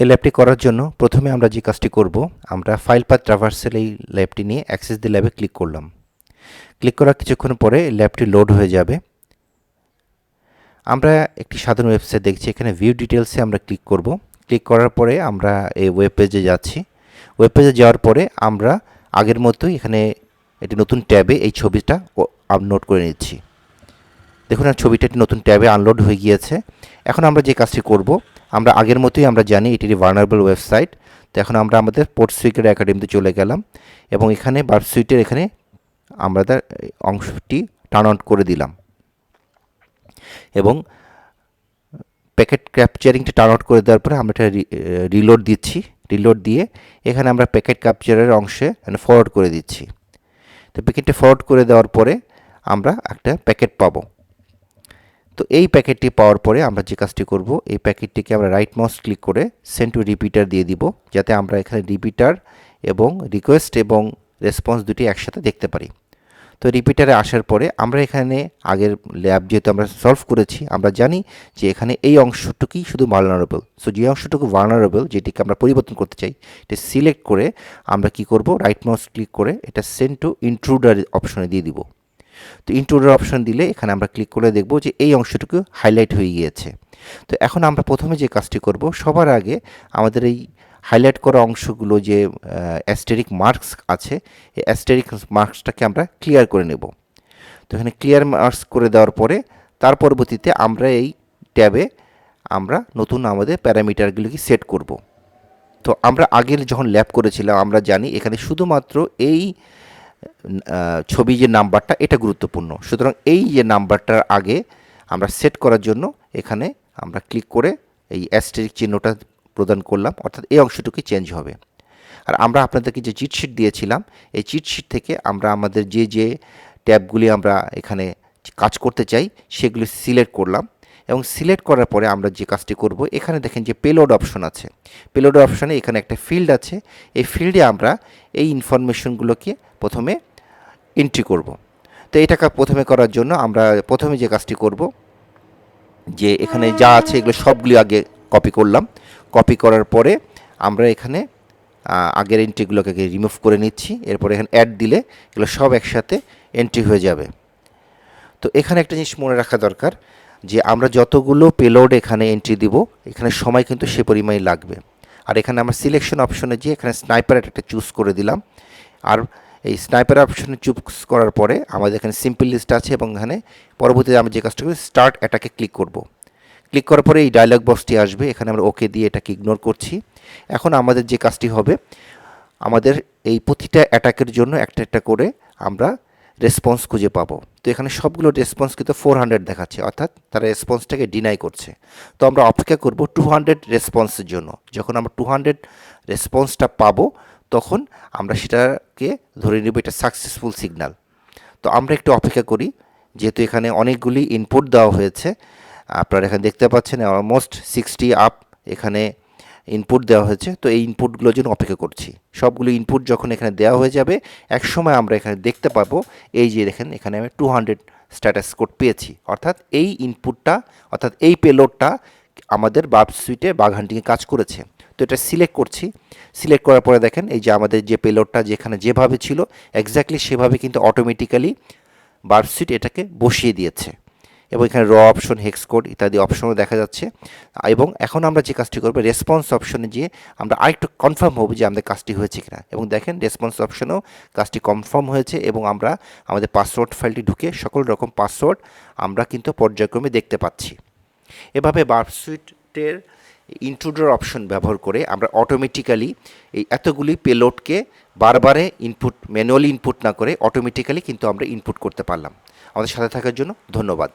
এই ল্যাবটি করার জন্য প্রথমে আমরা যে কাজটি করব, আমরা ফাইল পাথ ট্রাভার্সেল এই ল্যাবটি নিয়ে অ্যাক্সেস দি ল্যাবে ক্লিক করলাম। ক্লিক করার কিছুক্ষণ পরে ল্যাবটি লোড হয়ে যাবে। আমরা একটি সাধারণ ওয়েবসাইট দেখছি, এখানে ভিউ ডিটেলসে আমরা ক্লিক করব। ক্লিক করার পরে আমরা এই ওয়েব পেজে যাচ্ছি। ওয়েব পেজে যাওয়ার পরে আমরা আগের মতোই এখানে একটি নতুন ট্যাবে এই ছবিটা আপলোড করে নিচ্ছি। দেখুন আর ছবিটা একটি নতুন ট্যাবে আনলোড হয়ে গিয়েছে। এখন আমরা যে কাজটি করব আমরা আগের মতোই আমরা জানি এটি ভার্নারেবল ওয়েবসাইট তো এখন আমরা আমাদের পোর্ট সুইকের একাডেমিতে চলে গেলাম এবং এখানে বার সুইটের এখানে আমরা তার অংশটি টার্ন অন করে দিলাম। এবং প্যাকেট ক্যাপচারিংটা টার্ন আউট করে দেওয়ার পরে আমরা এটা রিলোড দিচ্ছি। রিলোড দিয়ে এখানে আমরা প্যাকেট ক্যাপচারের অংশে ফরওয়ার্ড করে দিচ্ছি। তো প্যাকেটটা ফরওয়ার্ড করে দেওয়ার পরে আমরা একটা প্যাকেট পাবো। তো এই প্যাকেটটি পাওয়ার পরে আমরা যে কাজটি করব, এই প্যাকেটটিকে আমরা রাইট মাউস ক্লিক করে সেন্ড টু রিপিটার দিয়ে দিব, যাতে আমরা এখানে রিপিটার এবং রিকোয়েস্ট এবং রেসপন্স দুটি একসাথে দেখতে পারি। তো রিপিটারে আসার পরে আমরা এখানে আগের ল্যাব যেহেতু আমরা সলভ করেছি, আমরা জানি যে এখানে এই অংশটুকুই শুধু ভার্নারেবল সো যে অংশটুকু ভার্নারেবল যেটিকে আমরা পরিবর্তন করতে চাই এটা সিলেক্ট করে আমরা কি করব রাইট মাউস ক্লিক করে এটা সেন্ড টু ইন্ট্রুডার অপশনে দিয়ে দিব। তো ইন্ট্রুডার অপশন দিলে এখানে আমরা ক্লিক করে দেখব যে এই অংশটুকু হাইলাইট হয়ে গিয়েছে। তো এখন আমরা প্রথমে যে কাজটি করব, সবার আগে আমাদের এই হাইলাইট করা অংশগুলো যে অ্যাস্টেরিক মার্কস আছে, এই অ্যাস্টেরিক মার্কসটাকে আমরা ক্লিয়ার করে নেব। তো এখানে ক্লিয়ার মার্কস করে দেওয়ার পরে, তার পরবর্তীতে আমরা এই ট্যাবে আমরা নতুন আমাদের প্যারামিটারগুলোকে সেট করব। তো আমরা আগের যখন ল্যাব করেছিলাম, আমরা জানি এখানে শুধুমাত্র এই ছবি যে নাম্বারটা, এটা গুরুত্বপূর্ণ। সুতরাং এই যে নাম্বারটার আগে আমরা সেট করার জন্য এখানে আমরা ক্লিক করে এই অ্যাস্টেরিক চিহ্নটা প্রদান করলাম, অর্থাৎ এই অংশটুকু চেঞ্জ হবে। আর আমরা আপনাদেরকে যে চিটশিট দিয়েছিলাম, এই চিটশিট থেকে আমরা আমাদের যে যে ট্যাবগুলি আমরা এখানে কাজ করতে চাই, সেগুলি সিলেক্ট করলাম। এবং সিলেক্ট করার পরে আমরা যে কাজটি করব, এখানে দেখেন যে পেলোড অপশন আছে। পেলোড অপশনে এখানে একটা ফিল্ড আছে। এই ফিল্ডে আমরা এই ইনফরমেশনগুলোকে প্রথমে এন্ট্রি করব। তো এটাকে প্রথমে করার জন্য আমরা প্রথমে যে কাজটি করব, যে এখানে যা আছে এগুলো সবগুলি আগে কপি করলাম। কপি করার পরে আমরা এখানে আগের এন্ট্রিগুলোকে রিমুভ করে নিচ্ছি। এরপরে এখানে অ্যাড দিলে এগুলো সব একসাথে এন্ট্রি হয়ে যাবে। তো এখানে একটা জিনিস মনে রাখা দরকার যে আমরা যতগুলো পেলোড এখানে এন্ট্রি দিব, এখানে সময় কিন্তু সে পরিমাণই লাগবে। আর এখানে আমরা সিলেকশন অপশনে যে এখানে স্নাইপার একটা চুজ করে দিলাম। আর এই স্নাইপার অপশনে চুজ করার পরে আমাদের এখানে সিম্পল লিস্ট আছে এবং এখানে পরবর্তীতে আমরা যে কাজটা করি স্টার্ট অ্যাটাকে ক্লিক করব। ক্লিক করার পরে এই ডায়লগ বক্সটি আসবে, এখানে আমরা ওকে দিয়ে এটাকে ইগনোর করছি। এখন আমাদের যে কাজটি হবে, আমাদের এই প্রতিটা অ্যাটাকের জন্য একটা একটা করে আমরা রেসপন্স খুঁজে পাবো। তো এখানে সবগুলো রেসপন্স কিন্তু ফোর হান্ড্রেড দেখাচ্ছে, অর্থাৎ তারা রেসপন্সটাকে ডিনাই করছে। তো আমরা অপেক্ষা করব টু হান্ড্রেড রেসপন্সের জন্য। যখন আমরা টু হান্ড্রেড রেসপন্সটা পাবো, তখন আমরা সেটাকে ধরে নেব এটা সাকসেসফুল সিগনাল তো আমরা একটু অপেক্ষা করি, যেহেতু এখানে অনেকগুলি ইনপুট দেওয়া হয়েছে, আপনারা এখানে দেখতে পাচ্ছেন অলমোস্ট সিক্সটি আপ এখানে ইনপুট দেওয়া হয়েছে, তো এই ইনপুটগুলোর জন্য অপেক্ষা করছি। সবগুলো ইনপুট যখন এখানে দেওয়া হয়ে যাবে এক সময় আমরা এখানে দেখতে পাবো, এই যে দেখেন, এখানে আমি টু হান্ড্রেড স্ট্যাটাস কোড পেয়েছি। অর্থাৎ এই ইনপুটটা অর্থাৎ এই পেলোডটা আমাদের বার্ব সুইটে বাঘানটিকে কাজ করেছে। তো এটা সিলেক্ট করছি। সিলেক্ট করার পরে দেখেন, এই যে আমাদের যে পেলোডটা যেখানে যেভাবে ছিল এক্স্যাক্টলি সেভাবে কিন্তু অটোমেটিক্যালি বার্ব সুইট এটাকে বসিয়ে দিয়েছে। এবং এখানে র অপশন হেক্স কোড ইত্যাদি অপশনও দেখা যাচ্ছে। এবং এখন আমরা যে কাজটি করব রেসপন্স অপশনে গিয়ে আমরা আরেকটু কনফার্ম হব যে আমাদের কাজটি হয়েছে কিনা। এবং দেখেন রেসপন্স অপশনেও কাজটি কনফার্ম হয়েছে এবং আমরা আমাদের পাসওয়ার্ড ফাইলটি ঢুকে সকল রকম পাসওয়ার্ড আমরা কিন্তু পর্যায়ক্রমে দেখতে পাচ্ছি। এভাবে বার্বসুইটের ইন্ট্রুডার অপশন ব্যবহার করে আমরা অটোমেটিক্যালি এই এতগুলি পেলোডকে বারবারে ইনপুট ম্যানুয়ালি ইনপুট না করে অটোমেটিক্যালি কিন্তু আমরা ইনপুট করতে পারলাম। আমাদের সাথে থাকার জন্য ধন্যবাদ।